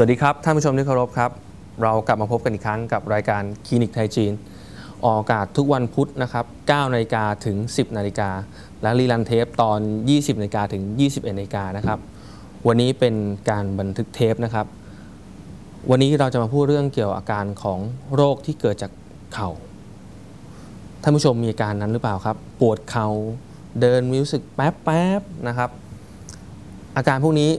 สวัสดีครับ ท่านผู้ชมที่เคารพครับ เรากลับมาพบกันอีกครั้งกับรายการคลินิกไทยจีน ออกอากาศทุกวันพุธนะครับ9นาฬิกาถึง 10นาฬิกาและรีลันเทปตอน 20นาฬิกาถึง 21นาฬิกานะครับวันนี้เป็นการบันทึกเทปนะครับ วันนี้เราจะมาพูดเรื่องเกี่ยวอาการของโรคที่เกิดจากเข่าท่านผู้ชมมีอาการนั้นหรือเปล่าครับ ปวดเข่าเดินรู้สึกแป๊บแป๊บๆนะครับ อาการพวกนี้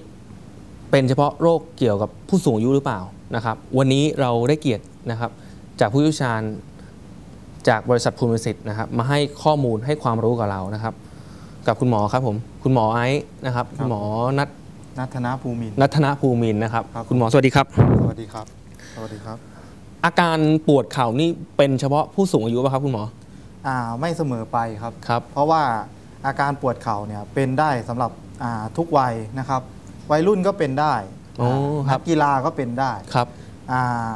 เป็นเฉพาะโรคเกี่ยวกับผู้สูงอายุหรือเปล่านะครับ วันนี้เราได้เกียรตินะครับจากผู้เชี่ยวชาญจากบริษัทภูมิสิทธิ์นะครับ มาให้ข้อมูลให้ความรู้กับเรานะครับ กับคุณหมอครับผมคุณหมอไอซ์นะครับครับคุณหมอนัทนัทนาภูมินทร์นัทนภูมินทร์นะครับครับ คุณหมอสวัสดีครับ สวัสดีครับ สวัสดีครับ อาการปวดเข่านี่เป็นเฉพาะผู้สูงอายุป่ะครับคุณหมออ่าไม่เสมอไปครับครับ เพราะว่าอาการปวดเข่าเนี่ยเป็นได้สำหรับอ่าทุกวัยนะครับ วัยรุ่นก็เป็นได้โอ้อ่าครันับ กกีฬาก็เป็นได้ครับอ่า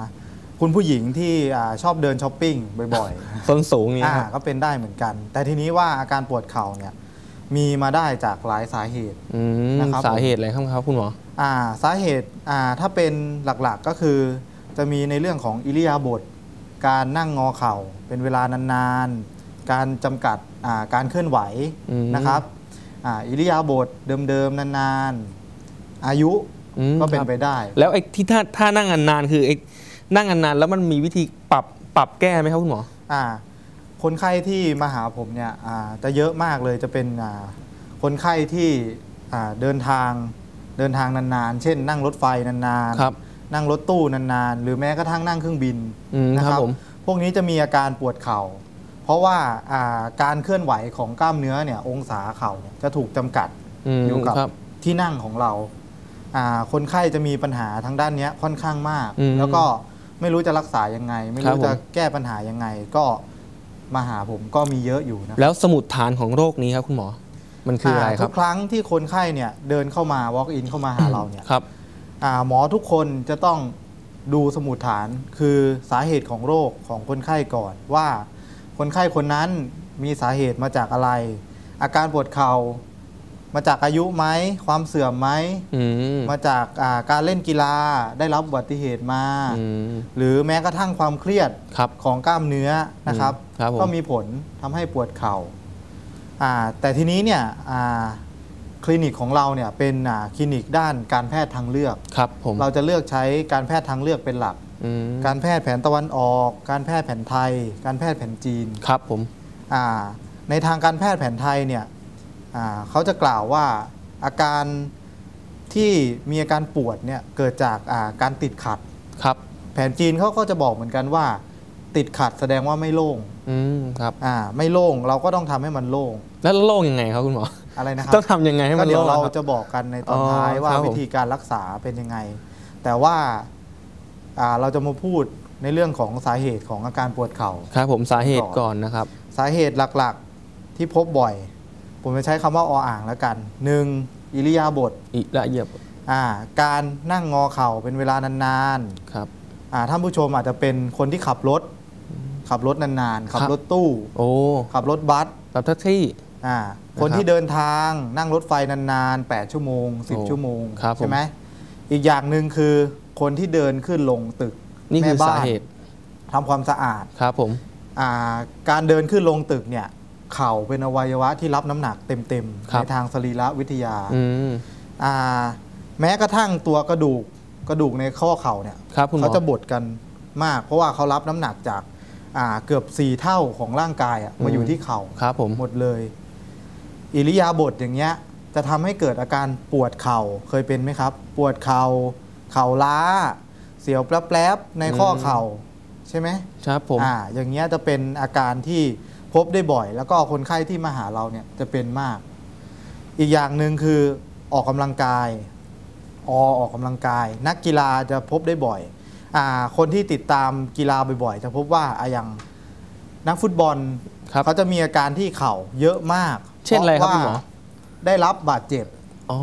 คุณผู้หญิงที่อ่าชอบเดินช้อปปิ้งบ่อยส้นสูงๆนี่อ่าครับก็เป็นได้เหมือนกัน แต่ทีนี้ว่าอาการปวดเข่าเนี่ยมีมาได้จากหลายสาเหตุ อืมนะครับ สาเหตุอะไรครับครับคุณหมอ อ่าสาเหตุอ่าถ้าเป็นหลักๆก็คือจะมีในเรื่องของอิริยาบถการนั่งงอเข่า เป็นเวลานานๆ การจำกัดอ่าการเคลื่อนไหวอืม นะครับอ่าอิริยาบถเดิมๆนานๆ อายุอืมก็เป็นครับ ไปได้ แล้วไอ้ที่ท่าท่านั่งนานๆคือไอ้นั่งนานๆแล้วมันมีวิธีปรับปรับแก้ไหมครับคุณหมอ อ่าคนไข้ที่มาหาผมเนี่ยอ่าจะเยอะมากเลยจะเป็นอ่าคนไข้ที่อ่าเดินทางเดินทางนานๆ เช่น นั่งรถไฟนานๆ ครับนั่งรถตู้นานๆ หรือแม้กระทั่งนั่งเครื่องบินอืมนะครับผม พวกนี้จะมีอาการปวดเข่า เพราะว่าอ่าการเคลื่อนไหวของกล้ามเนื้อเนี่ยองศาเข่าเนี่ยจะถูกจำกัด อืมอยู่กับครับ ที่นั่งของเราอ่า คนไข้จะมีปัญหาทางด้านเนี้ยค่อนข้างมากอืมแล้วก็ไม่รู้จะรักษายังไง ไม่ครัรู้บผมจะแก้ปัญหายังไง ก็มาหาผมก็มีเยอะอยู่นะแล้วสมุดฐานของโรคนี้ครับคุณหมอ มันคืออะไรคทุรับกครั้งที่คนไข้เนี่ยเดินเข้ามา walk in เข้ามาหาเราเนี่ยครับอ่าหมอทุกคนจะต้องดูสมุดฐานคือสาเหตุของโรคของคนไข้ก่อนว่าคนไข้คนนั้นมีสาเหตุมาจากอะไร อาการปวดเข่า มาจากอายุไหมความเสื่อมไหมอืมมาจากอ่าการเล่นกีฬาได้รับอุบัติเหตุมา อืม หรือแม้กระทั่งความเครียดครับของกล้ามเนื้อนะครับครับผม ก็มีผลทำให้ปวดเข่าอ่าแต่ทีนี้เนี่ยอ่าคลินิกของเราเนี่ยเป็นอ่าคลินิกด้านการแพทย์ทางเลือก ครับผมเราจะเลือกใช้การแพทย์ทางเลือกเป็นหลัก อืมการแพทย์แผนตะวันออก การแพทย์แผนไทย การแพทย์แผนจีนครับผม อ่าในทางการแพทย์แผนไทยเนี่ยอ่า เขาจะกล่าวว่าอาการที่มีอาการปวดเนี่ยเกิดจากอ่าการติดขัดครับ แผนจีนเขาก็จะบอกเหมือนกันว่า ติดขัดแสดงว่าไม่โล่งอืมครับอ่าไม่โล่งเราก็ต้องทำให้มันโล่งแล้วโรคยังไงครับคุณหมออะไรนะครับต้องทำยังไงให้ก็มันเดี๋ยโรวคเราครับจะบอกกันในตอนอ๋อท้ายว่าครับผมวิธีการรักษาเป็นยังไง แต่ว่าอ่าเราจะมาพูดในเรื่องของสาเหตุของอาการปวดเข่าครับผมสาเหตุก่อนก่อนนะครับ สาเหตุหลักๆที่พบบ่อย ผมจะใช้คำว่าออ่างแล้วกันหนึ่งอิริยาบถอิละเอียบอ่าการนั่งงอเข่าเป็นเวลานานครับๆอ่าท่านผู้ชมอาจจะเป็นคนที่ขับรถ ขับรถนานๆ ขับครับรถตู้ โอ้ขับรถบัสแบบแท็กซี่ อ่านะครับคนที่เดินทางนั่งรถไฟนานๆ 8 ชั่วโมง โอ้10 ชั่วโมง ครับผม ใช่ไหมอีกอย่างหนึ่งคือคนที่เดินขึ้นลงตึกนี่คือแม่บ้สานเหตุทำความสะอาด ครับผม อ่าการเดินขึ้นลงตึกเนี่ย เข่าเป็นอวัยวะที่รับน้ำหนักเต็มๆในทางสรีระวิทยาอืมอ่า แม้กระทั่งตัวกระดูกกระดูกในข้อเข่าเนี่ยครับคุณหมอเขาจะบดกันมาก เพราะว่าเขารับน้ำหนักจากอ่าเกือบสี่เท่าของร่างกายอะมาอยู่ที่เข่า ครับผม หมดเลย อิริยาบถอย่างเงี้ย จะทำให้เกิดอาการปวดเข่าเคยเป็นไหมครับ ปวดเข่าเข่าล้า เสียวแปลบๆในข้อเข่าใช่ไหมครับผม อ่าอย่างเงี้ยจะเป็นอาการที่ พบได้บ่อย แล้วก็คนไข้ที่มาหาเราเนี่ยจะเป็นมาก อีกอย่างหนึ่งคือออกกำลังกายอออกกำลังกาย นักกีฬาจะพบได้บ่อยอ่าคนที่ติดตามกีฬาบ่อยๆ จะพบว่าอะอย่างนักฟุตบอลครับเขาจะมีอาการที่เข่าเยอะมาก เช่นอะไรครับพาคุณหมอว่าได้รับบาดเจ็บ อ๋อ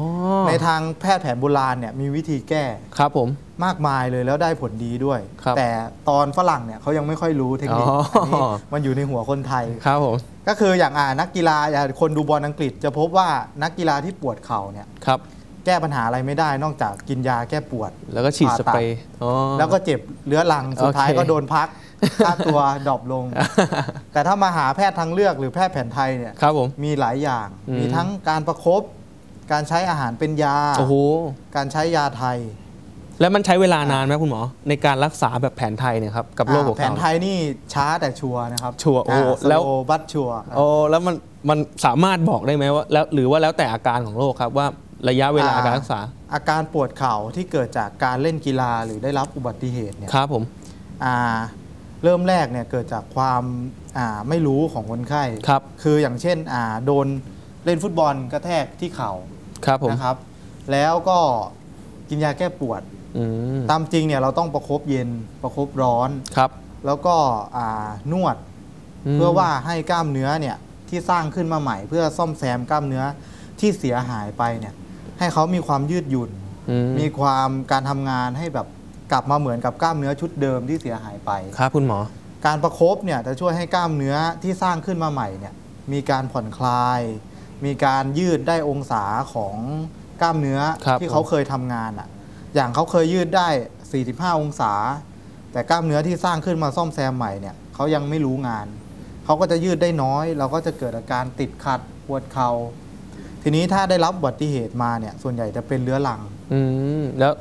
ในทางแพทย์แผนโบราณเนี่ยมีวิธีแก้ครับผมมากมายเลยแล้วได้ผลดีด้วยครับแต่ตอนฝรั่งเนี่ยเขายังไม่ค่อยรู้เทคนิคอ๋ออันนี้มันอยู่ในหัวคนไทยครับผมก็คืออย่างอ่านักกีฬาอย่างคนดูบอลอังกฤษ จะพบว่านักกีฬาที่ปวดเข่าเนี่ยครับแก้ปัญหาอะไรไม่ได้นอกจากกินยาแก้ปวด แล้วก็ฉีดผ่าสตัดเปรย์อ๋อแล้วก็เจ็บเรื้อรังสุดท้ายโอเคก็โดนพักค่าตัวดรอปลง แต่ถ้ามาหาแพทย์ทางเลือกหรือแพทย์แผนไทยเนี่ยครับผมมีหลายอย่างอืมมีทั้งการประคบ การใช้อาหารเป็นยา โอ้โห การใช้ยาไทย แล้วมันใช้เวลานานไหมคุณหมอ ในการรักษาแบบแผนไทยเนี่ยครับกับโรคหัวอ่าแผเข่านไทยนี่ช้าแต่ชัวร์นะครับชัวร์โอ้าแล้ว slow but ชัวร์โอ้แล้วมันมันสามารถบอกได้ไหมว่าแล้วหรือว่าแล้วแต่อาการของโรคครับว่าระยะเวลาการรักษาอาการปวดเข่าที่เกิดจากการเล่นกีฬาหรือได้รับอุบัติเหตุเนี่ยครับผม อ่าเริ่มแรกเนี่ยเกิดจากความอ่าไม่รู้ของคนไข้ครับ คืออย่างเช่นอ่าโดนเล่นฟุตบอลกระแทกที่เข่า ครับผม นะครับ แล้วก็กินยาแก้ปวด อืมตามจริงเนี่ยเราต้องประคบเย็นประคบร้อน ครับแล้วก็อ่านวด มเพื่อว่าให้กล้ามเนื้อเนี่ยที่สร้างขึ้นมาใหม่ เพื่อซ่อมแซมกล้ามเนื้อที่เสียหายไปเนี่ยให้เขามีความยืดหยุ่น อืมมีความการทำงานให้แบบกลับมาเหมือนกับกล้ามเนื้อชุดเดิมที่เสียหายไป ครับคุณหมอ การประคบเนี่ยจะช่วยให้กล้ามเนื้อที่สร้างขึ้นมาใหม่เนี่ยมีการผ่อนคลาย มีการยืดได้องศาของกล้ามเนื้อครับที่เขาเคยทำงานอะ่ะอย่างเขาเคยยืดได้ 45 องศา แต่กล้ามเนื้อที่สร้างขึ้นมาซ่อมแซมใหม่เนี่ยเขายังไม่รู้งาน เขาก็จะยืดได้น้อย เราก็จะเกิดอาการติดขัดปวดเขา่าทีนี้ถ้าได้รับอุบัติเหตุมาเนี่ยส่วนใหญ่จะเป็นเรื้อรัง อืมแล้ว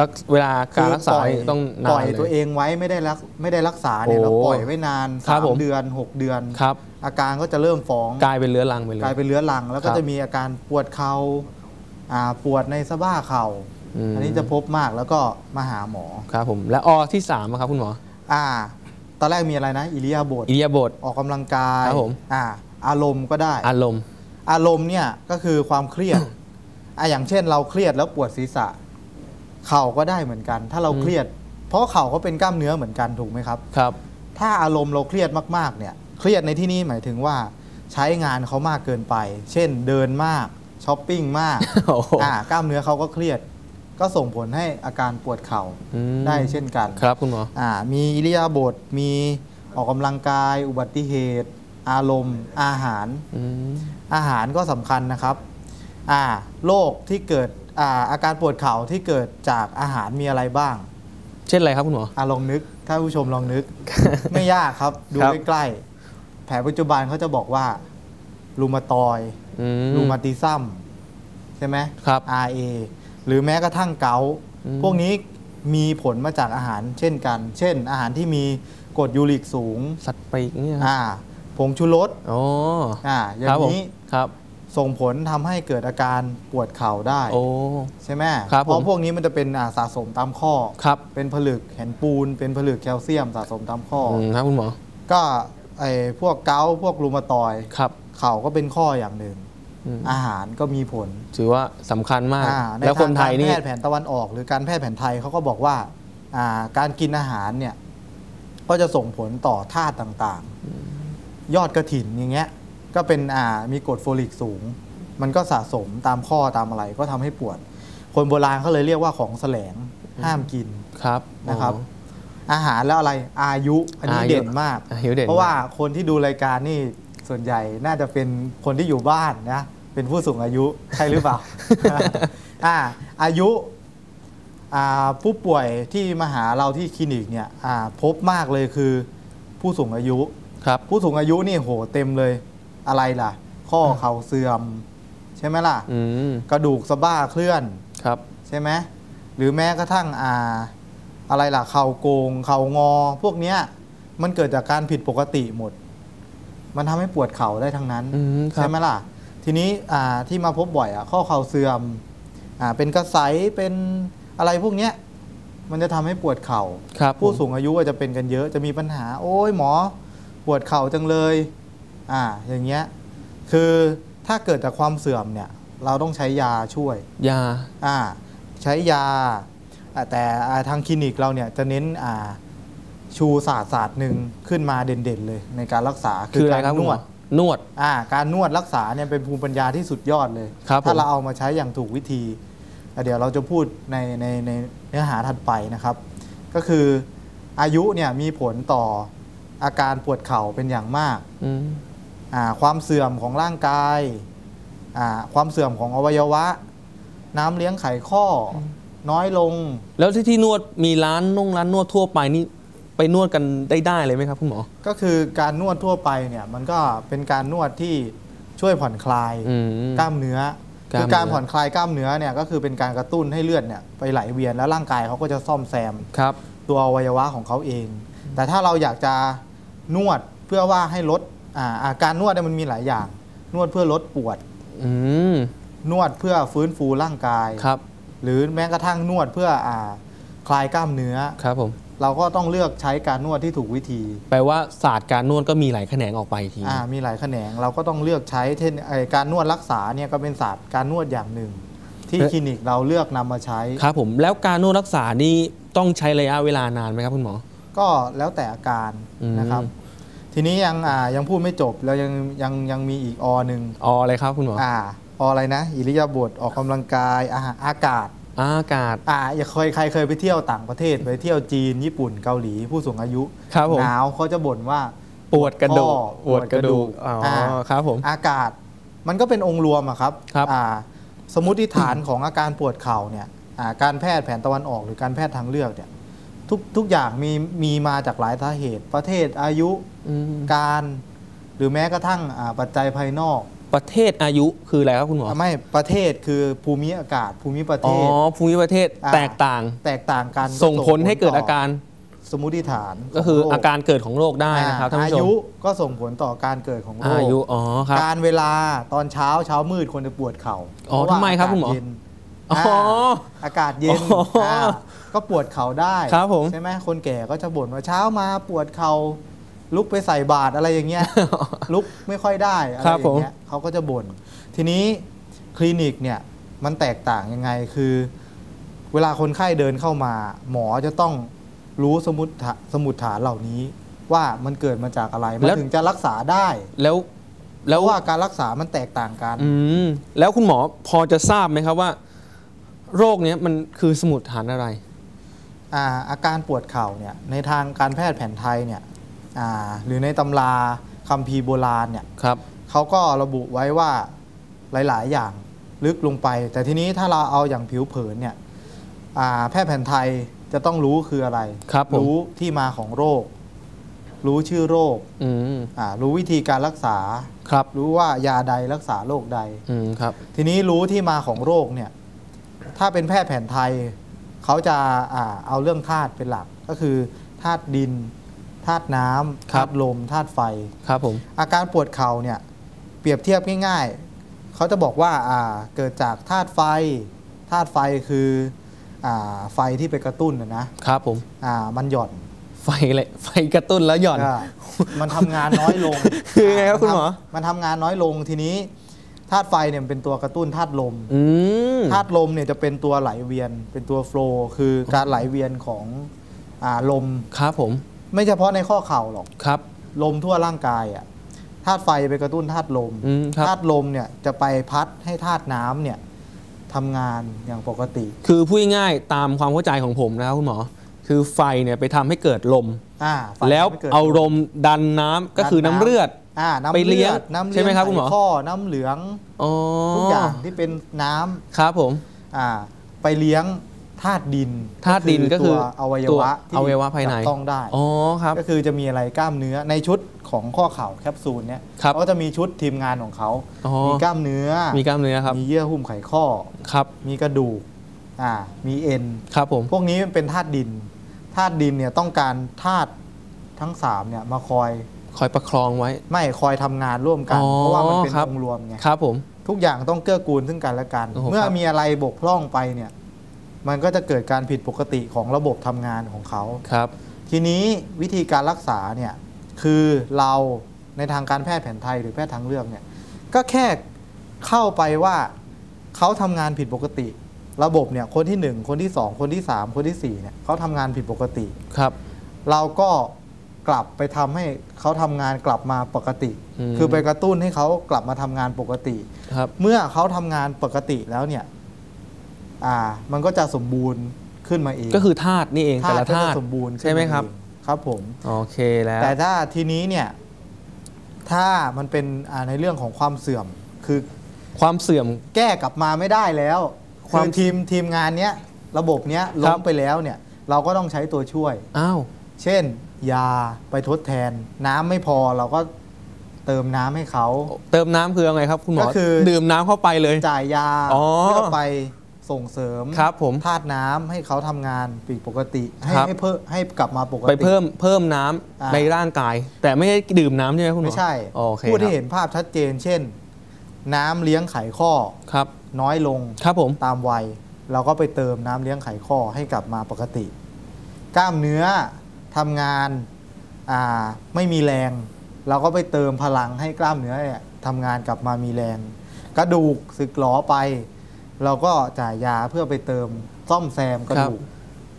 รักเวลาการรักษาปล่อยนี่ต้องนาปล่นอยเลยตัวเองไว้ไม่ได้รักไม่ได้รักษาเนี่ยโอ้เราปล่อยไว้นานครัสาบผมมเดือนหกเดือน ครับ อาการก็จะเริ่มฟ้องกลายเป็นเรื้อรังไปเลย กลายเป็นเรื้อรัง แล้วก็ครับจะมีอาการปวดเขา่าอ่าปวดในสะบ้าเข่ามอันนี้จะพบมากแล้วก็มาหาหมอ ครับผมและอที่สามอะครับคุณหมออ่า ตอนแรกมีอะไรนะอิริยาบถอิริยาบถ ออกกำลังกายครับผม อ่า อารมณ์ก็ได้ อารมณ์ อารมณ์เนี่ยก็คือความเครียด อะอย่างเช่นเราเครียดแล้วปวดศีรษะ เข่าก็ได้เหมือนกัน ถ้าเราอืมเครียด เพราะเข่าก็เป็นกล้ามเนื้อเหมือนกันถูกไหมครับครับ ถ้าอารมณ์เราเครียดมากๆเนี่ยเครียดในที่นี้หมายถึงว่าใช้งานเขามากเกินไป เช่นเดินมากช้อปปิ้งมากโอ้โหอ่ากล้ามเนื้อเขาก็เครียด ก็ส่งผลให้อาการปวดเข่าอืมได้เช่นกัน ครับคุณหมออ่ามีอิริยาบถมีออกกำลังกาย อุบัติเหตุ อารมณ์ อาหารอืมอาหารก็สำคัญนะครับอ่าโรคที่เกิด อ่าอาการปวดเข่าที่เกิดจากอาหารมีอะไรบ้างเช่นอะไรครับคุณหมอ อ่าลองนึกถ้าผู้ชมลองนึก ไม่ยากครับ ดูครับ ใกล้ๆแผลปัจจุบันเขาจะบอกว่ารูมาตอยด์อืม รูมาติซัมใช่ไหม ครับ RA หรือแม้กระทั่งเกาต์อืม พวกนี้มีผลมาจากอาหารเช่นกัน เช่น อาหารที่มีกรดยูริกสูงสัตว์ปีกเนี่ยครับอ่าผงชูรสอ๋ออ่าอย่าครับงผมนี้ ครับ ส่งผลทำให้เกิดอาการปวดเข่าได้โอ้ใช่ไหมครับเพราะผมพวกนี้มันจะเป็นอ่าสะสมตามข้อครับเป็นผลึกแผ่นปูน เป็นผลึกแคลเซียมสะสมตามข้อออืมครับคุณหมอ ก็ไอ้พวกเกาต์พวกรูมาตอยด์ครับเข่าก็เป็นข้ออย่างหนึ่งอืมอาหารก็มีผล ถือว่าสำคัญมากอ่าในแล้วคนไทยนี่ทางการแพทย์แผนตะวันออก หรือการแพทย์แผนไทยเขาก็บอกว่าอ่าการกินอาหารเนี่ยก็จะส่งผลต่อธาตุต่างๆ ยอดกระถินอย่างเงี้ย ก็เป็นอ่ามีกรดโฟลิกสูง มันก็สะสมตามข้อตามอะไรก็ทำให้ปวด คนโบราณเขาเลยเรียกว่าของแสลงห้ามกินครับนะครับอ๋ออาหารแล้วอะไรอายุอันนี้อายุเด่นมาก อายุเด่น เพราะว่ามาคนที่ดูรายการนี่ส่วนใหญ่น่าจะเป็นคนที่อยู่บ้านนะเป็นผู้สูงอายุใช่หรือเปล่า อ่าอายุอ่าผู้ป่วยที่มาหาเราที่คลินิกเนี่ยอ่าพบมากเลยคือผู้สูงอายุ ครับ ผู้สูงอายุนี่โหเต็มเลย อะไรล่ะ ข้อเข่าเสื่อม ใช่ไหมล่ะอืมกระดูกสะบ้าเคลื่อนครับ ใช่ไหมหรือแม้กระทั่งอ่า อะไรล่ะ เข่าโกง เข่างอ พวกเนี้ย มันเกิดจากการผิดปกติหมด มันทำให้ปวดเข่าได้ทั้งนั้นอืมครับใช่ไหมล่ะ ทีนี้อ่าที่มาพบบ่อยอะข้อเข่าเสื่อมอ่าเป็นกระไสเป็นอะไรพวกเนี้ยมันจะทำให้ปวดเข่าครับผู้ผมสูงอายุอาจจะเป็นกันเยอะ จะมีปัญหา โอ้ยหมอ ปวดเข่าจังเลย อ่าอย่างเงี้ยคือถ้าเกิดจากความเสื่อมเนี่ยเราต้องใช้ยาช่วย ยาอ่าใช้ยาอ่าแต่อ่าทางคลินิกเราเนี่ยจะเน้นอ่าชูศาสตร์ศาสตร์หนึ่งขึ้นมาเด่นๆเลยในการรักษาคืออะไรการครับนคุณหมวอดนวด อ่าการนวดรักษาเนี่ยเป็นภูมิปัญญาที่สุดยอดเลย ครับถ้าผมเราเอามาใช้อย่างถูกวิธีอะเดี๋ยวเราจะพูดในในในเนื้อหาถัดไปนะครับ ก็คืออายุเนี่ยมีผลต่ออาการปวดเข่าเป็นอย่างมาก อืมอ่า ความเสื่อมของร่างกายอ่าความเสื่อมของอวัยวะ น้ำเลี้ยงไขข้ออน้อยลง แล้วที่ที่นวดมีร้านนงร้านนวดทั่วไปนี่ไปนวดกันได้ได้เลยไหมครับคุณหมอ ก็คือการนวดทั่วไปเนี่ยมันก็เป็นการนวดที่ช่วยผ่อนคลายอืมกล้ามเนื้อกล้ามเนื้อคือการผ่อนคลายกล้ามเนื้อเนี่ยก็คือเป็นการกระตุ้นให้เลือดเนี่ยไปไหลเวียนแล้วร่างกายเขาก็จะซ่อมแซมครับตัวอวัยวะของเขาเอง แต่ถ้าเราอยากจะนวดเพื่อว่าให้ลด อ่าอาการนวดเนี่ยมันมีหลายอย่าง นวดเพื่อลดปวด อืมนวดเพื่อฟื้นฟูร่างกาย ครับ หรือแม้กระทั่งนวดเพื่ออ่าคลายกล้ามเนื้อ ครับผม เราก็ต้องเลือกใช้การนวดที่ถูกวิธีแปลว่าศาสตร์การนวดก็มีหลายแขนงออกไปที อ่ามีหลายแขนงเราก็ต้องเลือกใช้เช่นไอ้การนวดรักษาเนี่ยก็เป็นศาสตร์การนวดอย่างหนึ่ง ที่คลินิกเราเลือกนำมาใช้ ครับผมแล้วการนวดรักษานี่ต้องใช้ระยะเวลานานไหมครับคุณหมอ ก็แล้วแต่อาการอืมนะครับ ทีนี้ยังอ่ายังพูดไม่จบแล้วยังยังยังมีอีกอหนึ่งอ๋ออะไรครับคุณหมออ่าออะไรนะ อิริยาบถออกกำลังกายอาหารอากาศ อากาศอ่าอย่าเคยใครเคยไปเที่ยวต่างประเทศไปเที่ยวจีนญี่ปุ่นเกาหลีผู้สูงอายุครับผมหนาวเขาจะบ่นว่าปวดกระดูกข้อปวดกระดูกปวดกระดูกอ๋ออ่าครับผมอากาศมันก็เป็นองค์รวมอะครับครับอ่าสมมติฐานของอาการปวดเข่าเนี่ยอ่าการแพทย์แผนตะวันออกหรือการแพทย์ทางเลือกเนี่ย ทุกทุกอย่างมีมีมาจากหลายสาเหตุ ประเทศอายุอืมการ หรือแม้กระทั่งอ่าปัจจัยภายนอก ประเทศอายุคืออะไรครับคุณหมอไม่ประเทศคือภูมิอากาศ ภูมิประเทอ๋อศภูมิประเทศอ่าแตกต่าง แตกต่างกันส่งผลให้เกิดอาการสมมติฐานก็คือขงโรอาการเกิดของโรคได้นะครับท่านอาผู้ชยุมก็ส่งผลต่อการเกิดของโรคอายุอ๋อครับการเวลาตอนเช้าเช้ามืดคนจะปวดเข่าอ๋อเพาะว่าทำไมครับากาศคุณหมอเย็น อ๋ออ่าอากาศเย็นอ๋ออ่าก็ปวดเข่าได้ครับผม ใช่ไหมคนแก่ก็จะบ่นว่าเช้ามาปวดเข่าลุกไปใส่บาตรอะไรอย่างเงี้ย ลุกไม่ค่อยได้อะไรครับอผย่ามงเงี้ยเขาก็จะบ่นทีนี้คลินิกเนี่ยมันแตกต่างยังไงคือ เวลาคนไข้เดินเข้ามา หมอจะต้องรู้สมุดฐาสมุดฐานเหล่านี้ ว่ามันเกิดมาจากอะไรมันแล้ว ถึงจะรักษาได้แล้วเพแล้วราะว่าการรักษามันแตกต่างกัน อืมแล้วคุณหมอพอจะทราบไหมครับว่า โรคเนี้ยมันคือสมุดฐานอะไร อาอาการปวดเข่าเนี่ยในทางการแพทย์แผนไทยเนี่ยอ่าหรือในตำราคัมภีร์โบราณเนี่ยครับ เขาก็ระบุไว้ว่าหลาย ๆ อย่างลึกลงไป แต่ทีนี้ถ้าเราเอาอย่างผิวเผินเนี่ยอ่าแพทย์แผนไทยจะต้องรู้คืออะไรครับผม รู้ที่มาของโรค รู้ชื่อโรคอืมอ่ารู้วิธีการรักษา ครับ รู้ว่ายาใดรักษาโรคใด อืมครับ ทีนี้รู้ที่มาของโรคเนี่ย ถ้าเป็นแพทย์แผนไทย เขาจะอ่าเอาเรื่องธาตุเป็นหลักก็คือธาตุดินธาตุน้ำครัธาบตุลมธาตุไฟครับผมอาการปวดเข่าเนี่ยเปรียบเทียบง่ายๆ เขาจะบอกว่าอ่าเกิดจากธาตุไฟธาตุไฟคืออ่าไฟที่ไปกระตุ้นนะนะครับผมอ่ามันหย่อนไฟเลยไฟกระตุ้นแล้วหย่อนอ่ามันทำงานน้อยลง คือไงครับคุณหมอ มันทำงานน้อยลงทีนี้ ธาตุไฟเนี่ยมันเป็นตัวกระตุ้นธาตุลมอืมธาตุลมเนี่ยจะเป็นตัวไหลเวียน เป็นตัวโฟลว์คือการไหลเวียนของอาลมครับผม ไม่เฉพาะในข้อเข่าหรอกครับ ลมทั่วร่างกายอะธาตุไฟไปกระตุ้นธาตุลมอืมครับธาตุลมเนี่ยจะไปพัดให้ธาตุน้ำเนี่ยทำงานอย่างปกติ คือพูดง่ายๆตามความเข้าใจของผมนะครับคุณหมอคือไฟเนี่ยไปทำให้เกิดลมอ่าไฟแล้วไม่กิดเอาลมดันน้ำก็คือน้ำเลือด อ่าน้ำไปเลี้ยงลือดน้ำเลี้ยงใช่ไหมครับคุณหมอไขข้อน้ำเหลืองอ๋อทุกอย่างที่เป็นน้ำครับผมอ่าไปเลี้ยงธาตุดินธาตุดินก็คือตัวอวัยตัววะที่อวัยวะภายใน จับต้องได้ อ๋อครับ ก็คือจะมีอะไรกล้ามเนื้อในชุดของข้อเข่าแคปซูลเนี่ยครับเขาก็จะมีชุดทีมงานของเขา อ๋อ มีกล้ามเนื้อ มีกล้ามเนื้อครับ มีเยื่อหุ้มไขข้อ ครับ มีกระดูกอ่ามีเอ็น ครับผม พวกนี้มันเป็นธาตุดิน ธาตุดินเนี่ยต้องการธาตุทั้งสามเนี่ยมาคอย คอยประคองไว้ ไม่คอยทำงานร่วมกัน อ๋อเพราะว่ามันเป็นครับ องค์รวมไงครับผม ทุกอย่างต้องเกื้อกูลซึ่งกันและกัน โอ้โหเมื่อครับ มีอะไรบกพร่องไปเนี่ยมันก็จะเกิดการผิดปกติของระบบทำงานของเขา ครับ ทีนี้วิธีการรักษาเนี่ยคือเราในทางการแพทย์แผนไทยหรือแพทย์ทางเลือกเนี่ยก็แค่เข้าไปว่าเขาทำงานผิดปกติ ระบบเนี่ยคนที่ 1 คนที่ 2 คนที่ 3 คนที่4เนี่ยเขาทำงานผิดปกติ ครับ เราก็ กลับไปทำให้เขาทำงานกลับมาปกติอืมคือไปกระตุ้นให้เขากลับมาทำงานปกติครับ เมื่อเขาทำงานปกติแล้วเนี่ย อ่า มันก็จะสมบูรณ์ขึ้นมาเอง ก็คือธาตุนี่เองแต่ละก็ธาจะตุสมบูรณ์ขึ้นใช่ไหมครับเองครับผมโอเคแล้ว แต่ถ้าทีนี้เนี่ย ถ้ามันเป็นอ่าในเรื่องของความเสื่อมคือความเสื่อมแก้กลับมาไม่ได้แล้วคควาคืมอทีมทีมงานเนี้ยระบบเนี้ยครัล้บมไปแล้วเนี่ย เราก็ต้องใช้ตัวช่วยอ้าวเช่น ยาไปทดแทน น้ำไม่พอเราก็เติมน้ำให้เขา เติมน้ำคือยังไงครับคุณหมอก็คือ ดื่มน้ำเข้าไปเลย จ่ายยาอ๋อ เพื่อไปส่งเสริมครับผม ธาตุน้ำให้เขาทำงานปีกปกติ ให้ครับ ให้เพิ่มให้กลับมาปกติ ไปเพิ่มเพิ่มน้ำอ่า ในร่างกาย แต่ไม่ได้ดื่มน้ำใช่ไหมคุณหมอไม่ใช่โอเคพูดให้ครับเห็นภาพชัดเจน เช่น น้ำเลี้ยงไขข้อครับน้อยลง ครับผม ตามวัยเราก็ไปเติมน้ำเลี้ยงไขข้อให้กลับมาปกติ กล้ามเนื้อ ทำงานอ่าไม่มีแรง เราก็ไปเติมพลังให้กล้ามเนื้อเนี่ยทำงานกลับมามีแรง กระดูกสึกหลอไป เราก็จ่ายยาเพื่อไปเติมซ่อมแซมกระดูก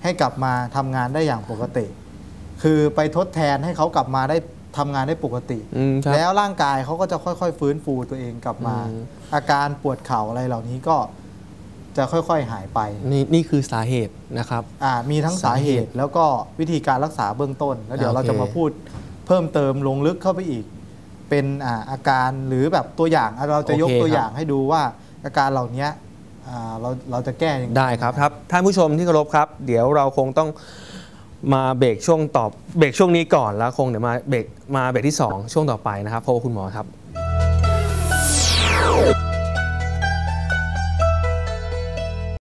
ให้กลับมาทำงานได้อย่างปกติ คือไปทดแทนให้เขากลับมาได้ทำงานได้ปกติอืมครับแล้วร่างกายเขาก็จะค่อย ๆ ฟื้นฟูตัวเองกลับมาอืมอาการปวดเข่าอะไรเหล่านี้ก็ จะค่อยๆหายไป นี่นี่คือสาเหตุนะครับอ่ามีทั้งสาเหตุแล้วก็วิธีการรักษาเบื้องต้น แล้วเดี๋ยวโอเคเราจะมาพูดเพิ่มเติมลงลึกเข้าไปอีก เป็นอ่าอาการหรือแบบตัวอย่างอะเราจะยกตัวอย่างให้ดูว่าอาการเหล่านี้อ่าเราเราจะแก้ยังไง ได้ครับครับท่านผู้ชมที่เคารพครับ เดี๋ยวเราคงต้องมาเบรกช่วงตอบเบรกช่วงนี้ก่อนแล้วคงเดี๋ยวมาเบรกมาเบรกที่ 2 ช่วงต่อไปนะครับเพราะว่าคุณหมอครับ